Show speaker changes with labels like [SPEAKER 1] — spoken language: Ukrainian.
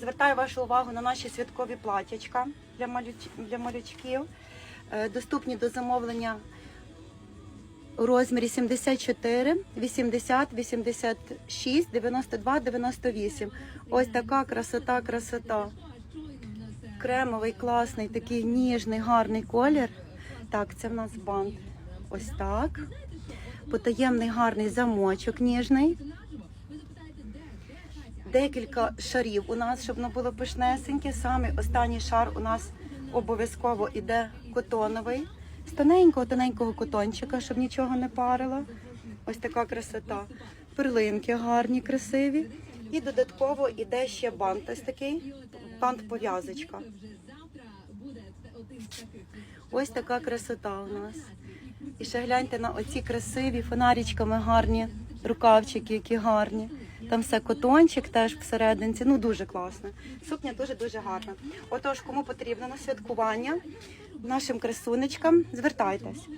[SPEAKER 1] Звертаю вашу увагу на наші святкові платячка для, малюч... для малючків. Е, Доступні до замовлення у розмірі 74, 80, 86, 92, 98. Ось така красота, красота. Кремовий, класний, такий ніжний, гарний колір. Так, це в нас бант. Ось так. Потаємний гарний замочок ніжний. Декілька шарів у нас, щоб воно було пишнесеньке. Саме останній шар у нас обов'язково іде котоновий. З тоненького, тоненького котончика, щоб нічого не парило. Ось така красота. Перлинки гарні, красиві. І додатково іде ще бант. Ось такий бант пов'язочка. Ось така красота у нас. І ще гляньте на оці красиві фонарічками гарні рукавчики, які гарні. Там все котончик теж всерединці. Ну дуже класно. Сукня дуже дуже гарна. Отож, кому потрібно на святкування нашим красунечкам, звертайтесь.